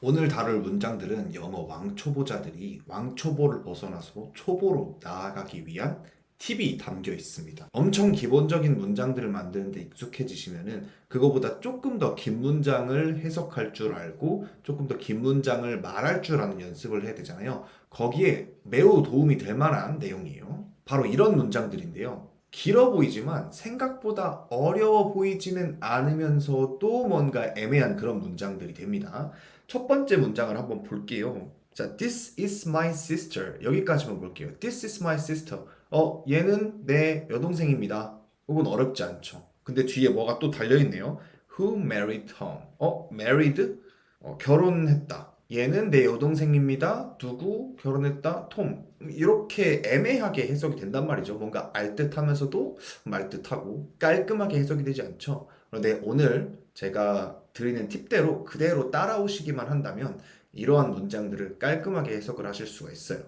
오늘 다룰 문장들은 영어 왕초보자들이 왕초보를 벗어나서 초보로 나아가기 위한 팁이 담겨 있습니다. 엄청 기본적인 문장들을 만드는데 익숙해지시면은 그거보다 조금 더 긴 문장을 해석할 줄 알고 조금 더 긴 문장을 말할 줄 아는 연습을 해야 되잖아요. 거기에 매우 도움이 될 만한 내용이에요. 바로 이런 문장들인데요. 길어 보이지만 생각보다 어려워 보이지는 않으면서도 뭔가 애매한 그런 문장들이 됩니다. 첫 번째 문장을 한번 볼게요. 자, this is my sister. 여기까지만 볼게요. This is my sister. 어, 얘는 내 여동생입니다. 이건 어렵지 않죠. 근데 뒤에 뭐가 또 달려있네요. Who married Tom? 어, married? 어, 결혼했다. 얘는 내 여동생입니다. 누구 결혼했다? 톰. 이렇게 애매하게 해석이 된단 말이죠. 뭔가 알 듯하면서도 말 듯하고 깔끔하게 해석이 되지 않죠. 그런데 오늘 제가 드리는 팁대로 그대로 따라오시기만 한다면 이러한 문장들을 깔끔하게 해석을 하실 수가 있어요.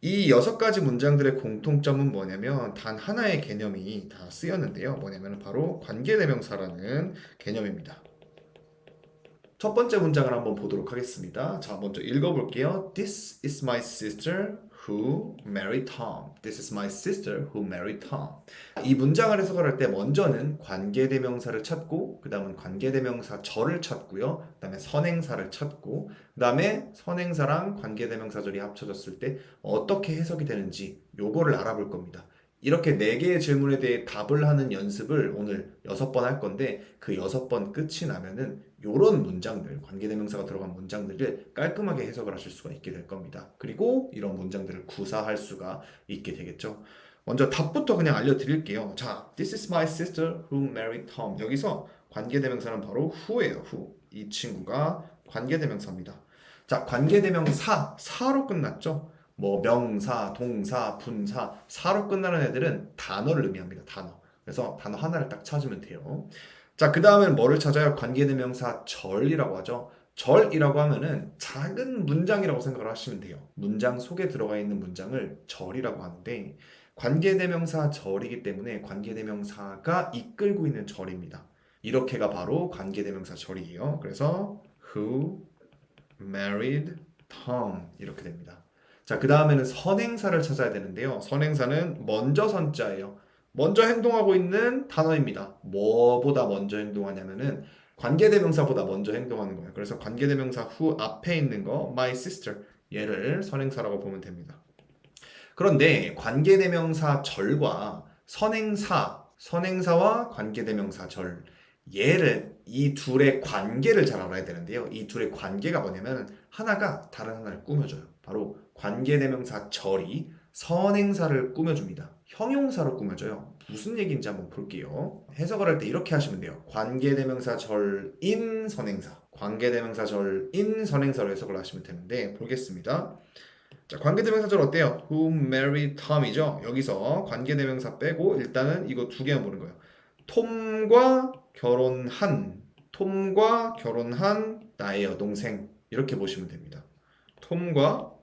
이 여섯 가지 문장들의 공통점은 뭐냐면 단 하나의 개념이 다 쓰였는데요. 뭐냐면 바로 관계대명사라는 개념입니다. 첫 번째 문장을 한번 보도록 하겠습니다. 자, 먼저 읽어볼게요. This is my sister who married Tom. This is my sister who married Tom. 이 문장을 해석을 할 때 먼저는 관계대명사를 찾고 그 다음은 관계대명사 절을 찾고요. 그 다음에 선행사를 찾고 그 다음에 선행사랑 관계대명사절이 합쳐졌을 때 어떻게 해석이 되는지 요거를 알아볼 겁니다. 이렇게 네 개의 질문에 대해 답을 하는 연습을 오늘 여섯 번 할 건데 그 여섯 번 끝이 나면은 요런 문장들, 관계대명사가 들어간 문장들을 깔끔하게 해석을 하실 수가 있게 될 겁니다. 그리고 이런 문장들을 구사할 수가 있게 되겠죠. 먼저 답부터 그냥 알려드릴게요. 자, this is my sister who married Tom. 여기서 관계대명사는 바로 who예요. who. 이 친구가 관계대명사입니다. 자, 관계대명사, 사로 끝났죠? 뭐 명사, 동사, 분사, 사로 끝나는 애들은 단어를 의미합니다. 단어. 그래서 단어 하나를 딱 찾으면 돼요. 자, 그 다음엔 뭐를 찾아요? 관계대명사 절이라고 하죠. 절이라고 하면은 작은 문장이라고 생각을 하시면 돼요. 문장 속에 들어가 있는 문장을 절이라고 하는데 관계대명사 절이기 때문에 관계대명사가 이끌고 있는 절입니다. 이렇게가 바로 관계대명사 절이에요. 그래서 who married Tom 이렇게 됩니다. 자, 그 다음에는 선행사를 찾아야 되는데요. 선행사는 먼저 선자예요. 먼저 행동하고 있는 단어입니다. 뭐보다 먼저 행동하냐면은 관계대명사보다 먼저 행동하는 거예요. 그래서 관계대명사 후 앞에 있는 거 my sister 얘를 선행사라고 보면 됩니다. 그런데 관계대명사 절과 선행사, 선행사와 관계대명사 절 얘를 이 둘의 관계를 잘 알아야 되는데요. 이 둘의 관계가 뭐냐면 하나가 다른 하나를 꾸며줘요. 바로 관계대명사 절이 선행사를 꾸며줍니다. 형용사로 꾸며줘요. 무슨 얘기인지 한번 볼게요. 해석을 할 때 이렇게 하시면 돼요. 관계대명사 절인 선행사. 관계대명사 절인 선행사로 해석을 하시면 되는데 보겠습니다. 자, 관계대명사 절 어때요? Who married Tom이죠. 여기서 관계대명사 빼고 일단은 이거 두 개만 보는 거예요. 톰과 결혼한 톰과 결혼한 나의 여동생 이렇게 보시면 됩니다. 톰과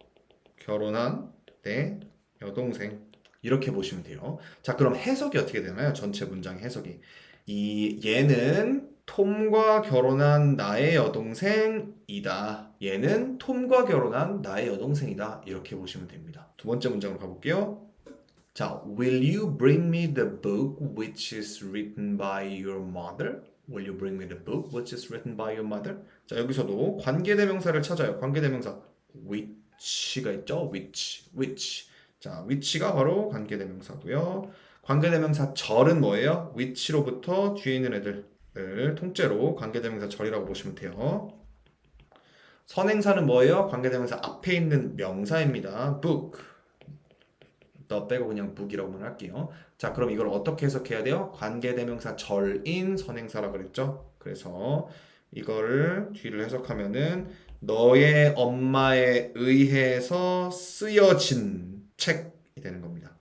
결혼한 내 여동생 이렇게 보시면 돼요. 자, 그럼 해석이 어떻게 되나요? 전체 문장 해석이 이 얘는 톰과 결혼한 나의 여동생이다. 얘는 톰과 결혼한 나의 여동생이다. 이렇게 보시면 됩니다. 두 번째 문장으로 가볼게요. 자, will you bring me the book which is written by your mother? Will you bring me the book which is written by your mother? 자, 여기서도 관계대명사를 찾아요. 관계대명사 which가 있죠? which, which. 자, which가 바로 관계대명사고요. 관계대명사 절은 뭐예요? which로부터 뒤에 있는 애들을 통째로 관계대명사 절이라고 보시면 돼요. 선행사는 뭐예요? 관계대명사 앞에 있는 명사입니다. book. 더 빼고 그냥 book이라고만 할게요. 자, 그럼 이걸 어떻게 해석해야 돼요? 관계대명사 절인 선행사라 그랬죠? 그래서 이거를 뒤를 해석하면은 너의 엄마에 의해서 쓰여진 책이 되는 겁니다.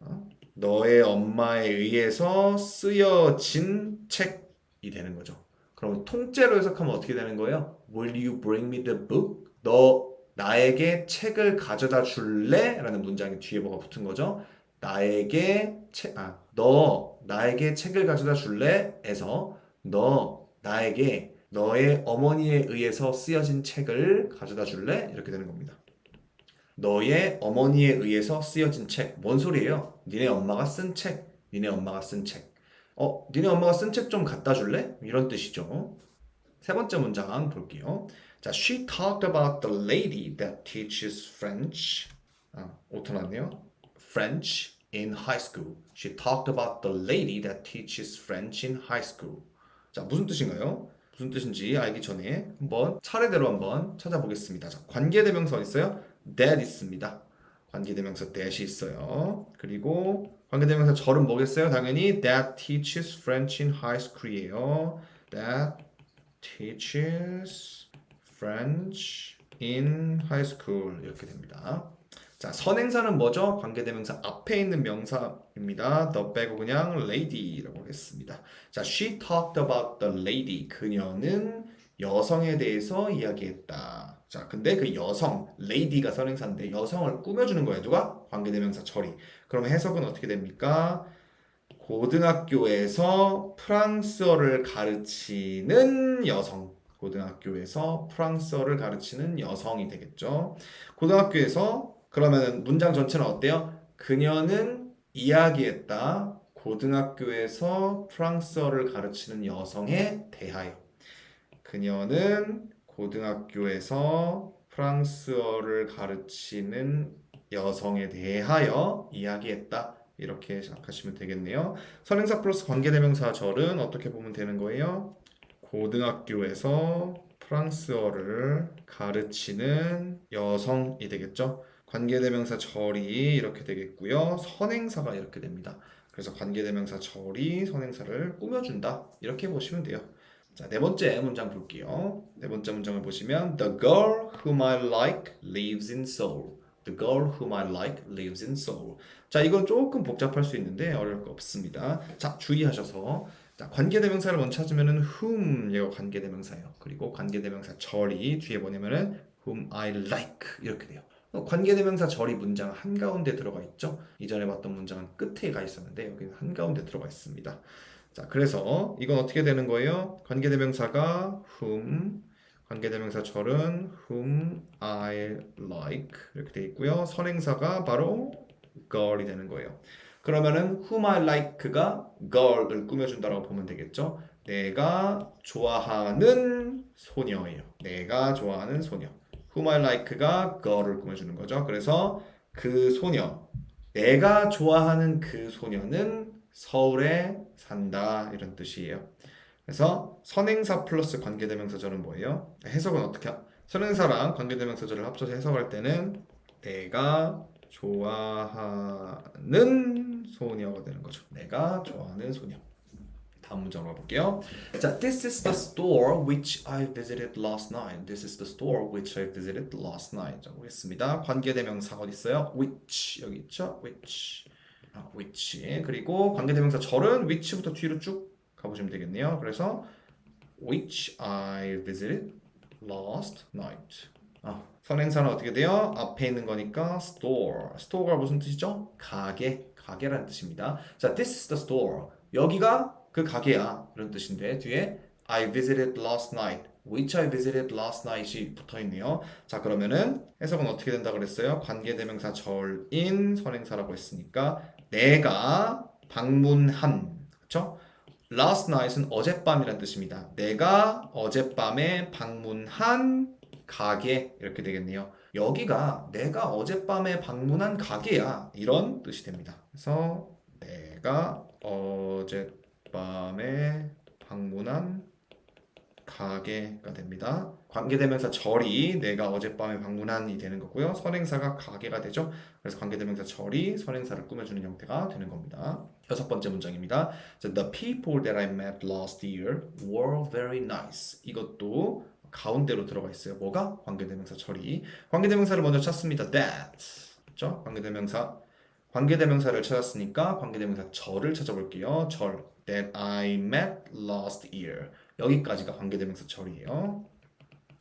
어? 너의 엄마에 의해서 쓰여진 책이 되는 거죠. 그럼 통째로 해석하면 어떻게 되는 거예요? Will you bring me the book? 너 나에게 책을 가져다 줄래? 라는 문장이 뒤에 뭐가 붙은 거죠. 나에게 책, 아, 너 나에게 책을 가져다 줄래? 에서 너 나에게 너의 어머니에 의해서 쓰여진 책을 가져다 줄래? 이렇게 되는 겁니다. 너의 어머니에 의해서 쓰여진 책. 뭔 소리예요? 니네 엄마가 쓴 책. 니네 엄마가 쓴 책. 어, 니네 엄마가 쓴 책 좀 갖다 줄래? 이런 뜻이죠. 세 번째 문장 볼게요. 자, she talked about the lady that teaches French. 아, 오토 났네요. French in high school. She talked about the lady that teaches French in high school. 자, 무슨 뜻인가요? 무슨 뜻인지 알기 전에 한번 차례대로 한번 찾아보겠습니다. 자, 관계대명사 있어요? That 있습니다. 관계대명사 that이 있어요. 그리고 관계대명사 절은 뭐겠어요? 당연히 that teaches French in high school이에요. that teaches French in high school 이렇게 됩니다. 자, 선행사는 뭐죠? 관계대명사 앞에 있는 명사입니다. the 빼고 그냥 lady라고 하겠습니다. 자, she talked about the lady. 그녀는 여성에 대해서 이야기했다. 자, 근데 그 여성, lady가 선행사인데 여성을 꾸며주는 거예요. 누가? 관계대명사 처리. 그럼 해석은 어떻게 됩니까? 고등학교에서 프랑스어를 가르치는 여성. 고등학교에서 프랑스어를 가르치는 여성이 되겠죠. 고등학교에서 그러면 문장 전체는 어때요? 그녀는 이야기했다. 고등학교에서 프랑스어를 가르치는 여성에 대하여. 그녀는 고등학교에서 프랑스어를 가르치는 여성에 대하여 이야기했다. 이렇게 생각하시면 되겠네요. 선행사 플러스 관계대명사 절은 어떻게 보면 되는 거예요? 고등학교에서 프랑스어를 가르치는 여성이 되겠죠. 관계대명사 절이 이렇게 되겠고요. 선행사가 이렇게 됩니다. 그래서 관계대명사 절이 선행사를 꾸며준다. 이렇게 보시면 돼요. 자, 네 번째 문장 볼게요. 네 번째 문장을 보시면 The girl whom I like lives in Seoul. The girl whom I like lives in Seoul. 자, 이건 조금 복잡할 수 있는데 어려울 거 없습니다. 자, 주의하셔서 자, 관계대명사를 먼저 찾으면은 whom 얘가 관계대명사예요. 그리고 관계대명사 절이 뒤에 뭐냐면은 whom I like 이렇게 돼요. 어, 관계대명사 절이 문장 한가운데 들어가 있죠. 이전에 봤던 문장은 끝에 가 있었는데 여기는 한가운데 들어가 있습니다. 자, 그래서 이건 어떻게 되는 거예요? 관계대명사가 whom, 관계대명사 절은 whom I like 이렇게 돼 있고요. 선행사가 바로 girl이 되는 거예요. 그러면은 whom I like가 girl을 꾸며준다라고 보면 되겠죠. 내가 좋아하는 소녀예요. 내가 좋아하는 소녀. whom I like가 girl을 꾸며주는 거죠. 그래서 그 소녀, 내가 좋아하는 그 소녀는 서울에 산다 이런 뜻이에요. 그래서 선행사 플러스 관계대명사절은 뭐예요? 해석은 어떻게? 하- 선행사랑 관계대명사절을 합쳐서 해석할 때는 내가 좋아하는 소녀가 되는 거죠. 내가 좋아하는 소녀. 다음 문장으로 가볼게요. 자, this is the store which I visited last night. This is the store which I visited last night. 자, 보겠습니다. 관계대명사 어디 있어요? which 여기 있죠? which. 아, which. 그리고 관계대명사 절은 which부터 뒤로 쭉 가보시면 되겠네요. 그래서 which I visited last night. 아, 선행사는 어떻게 돼요? 앞에 있는 거니까 store. store가 무슨 뜻이죠? 가게, 가게라는 뜻입니다. 자, this is the store. 여기가 그 가게야. 이런 뜻인데 뒤에 I visited last night. which I visited last night이 붙어 있네요. 자, 그러면은 해석은 어떻게 된다 그랬어요? 관계대명사 절인 선행사라고 했으니까 내가 방문한 그렇죠? Last night은 어젯밤이란 뜻입니다. 내가 어젯밤에 방문한 가게 이렇게 되겠네요. 여기가 내가 어젯밤에 방문한 가게야 이런 뜻이 됩니다. 그래서 내가 어젯밤에 방문한 가게가 됩니다. 관계대명사 절이 내가 어젯밤에 방문한이 되는 거고요. 선행사가 가게가 되죠. 그래서 관계대명사 절이 선행사를 꾸며주는 형태가 되는 겁니다. 여섯 번째 문장입니다. 자, The people that I met last year were very nice. 이것도 가운데로 들어가 있어요. 뭐가? 관계대명사 절이. 관계대명사를 먼저 찾습니다. That. 그렇죠? 관계대명사. 관계대명사를 찾았으니까 관계대명사 절을 찾아볼게요. 절. That I met last year. 여기까지가 관계대명사 절이에요.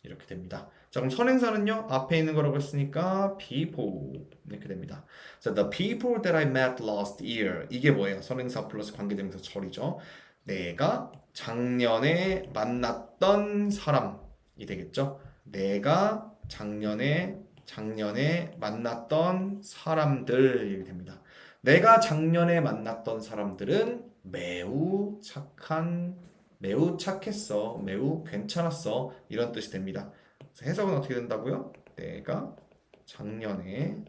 이렇게 됩니다. 자, 그럼 선행사는요. 앞에 있는 거라고 했으니까 people 이렇게 됩니다. 자, the people that I met last year. 이게 뭐예요? 선행사 플러스 관계대명사 절이죠. 내가 작년에 만났던 사람이 되겠죠. 내가 작년에 작년에 만났던 사람들이 됩니다. 내가 작년에 만났던 사람들은 매우 착한, 매우 착했어, 매우 괜찮았어 이런 뜻이 됩니다. 해석은 어떻게 된다고요? 내가 작년에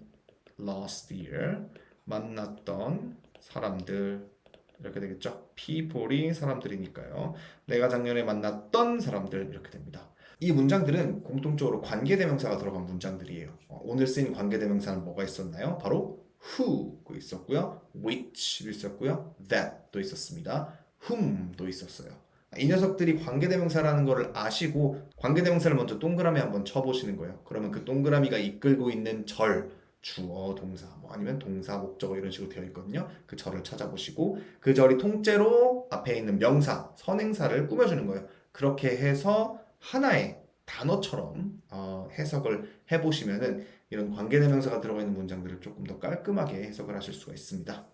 last year 만났던 사람들 이렇게 되겠죠. people이 사람들이니까요. 내가 작년에 만났던 사람들 이렇게 됩니다. 이 문장들은 공통적으로 관계대명사가 들어간 문장들이에요. 어, 오늘 쓰인 관계대명사는 뭐가 있었나요? 바로 who도 있었고요, which도 있었고요, that도 있었습니다, whom도 있었어요. 이 녀석들이 관계대명사라는 것을 아시고 관계대명사를 먼저 동그라미 한번 쳐보시는 거예요. 그러면 그 동그라미가 이끌고 있는 절, 주어, 동사, 뭐 아니면 동사, 목적어 이런 식으로 되어 있거든요. 그 절을 찾아보시고 그 절이 통째로 앞에 있는 명사, 선행사를 꾸며주는 거예요. 그렇게 해서 하나의 단어처럼 어, 해석을 해보시면은 이런 관계대명사가 들어가 있는 문장들을 조금 더 깔끔하게 해석을 하실 수가 있습니다.